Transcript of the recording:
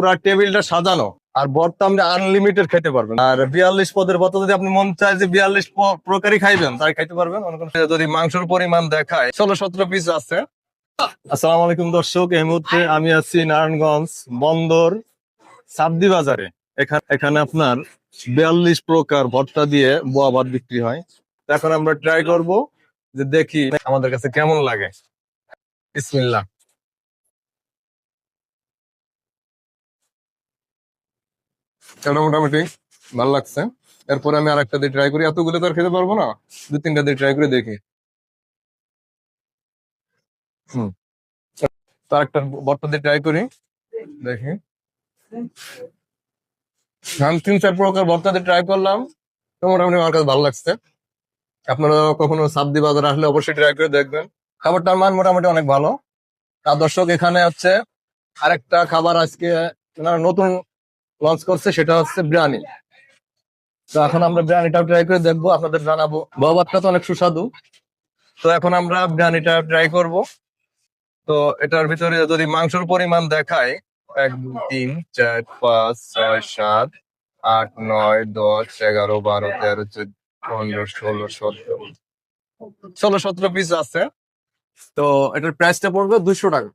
পুরো টেবিলটা সাজানো। আর ভর্তা আপনি আনলিমিটেড খেতে পারবেন। আর বিয়াল্লিশ পদের ভর্তা যদি আপনি মন চায় যে বিয়াল্লিশ প্রকারই খাইবেন তাই খাইতে পারবেন। যদি মাংসের পরিমাণ দেখায়, ষোলো সতেরো পিস আছে। আসসালামু আলাইকুম দর্শক, এই মুহূর্তে আমি আছি নারায়ণগঞ্জ বন্দর সাবদি বাজারে। এখানে আপনার বিয়াল্লিশ প্রকার ভর্তা দিয়ে বোয়া ভাত বিক্রি হয়। এখন আমরা ট্রাই করব যে দেখি আমাদের কাছে কেমন লাগে। বিসমিল্লাহ। এটা মোটামুটি? ভালো লাগছে। এরপরে আমি আরেকটা দিয়ে ট্রাই করি। এতগুলো তো আর খেতে পারব না। দু তিনটা দিয়ে ট্রাই করে দেখি। হুম। তো আরেকটা বর্তা দিয়ে ট্রাই করি। দেখি। আমি চার প্রকার ভর্তা ট্রাই করলাম। তো মোটামুটি আমার কাছে ভালো লাগছে। আপনারা কখনো সাবদি বাজার আসলে অবশ্যই ট্রাই করে দেখবেন। খাবারটার মান মোটামুটি অনেক ভালো। আর দর্শক, এখানে হচ্ছে আরেকটা খাবার আজকে ওনারা নতুন লঞ্চ করছে সেটা হচ্ছে বিরিয়ানি। তো এখন আমরা বিরিয়ানিটা ট্রাই করে দেখব আপনাদের জানাব। বাবারটা তো অনেক সুস্বাদু। তো এখন আমরা বিরিয়ানিটা ট্রাই করব। তো এটার ভিতরে যদি মাংসর পরিমাণ দেখায় এক দুই, তিন চার পাঁচ ছয় সাত আট নয় দশ এগারো বারো তেরো চোদ্দ পনেরো ষোলো সতেরো। ষোলো সতেরো পিস আছে। তো এটার প্রাইসটা পড়বে দুশো টাকা।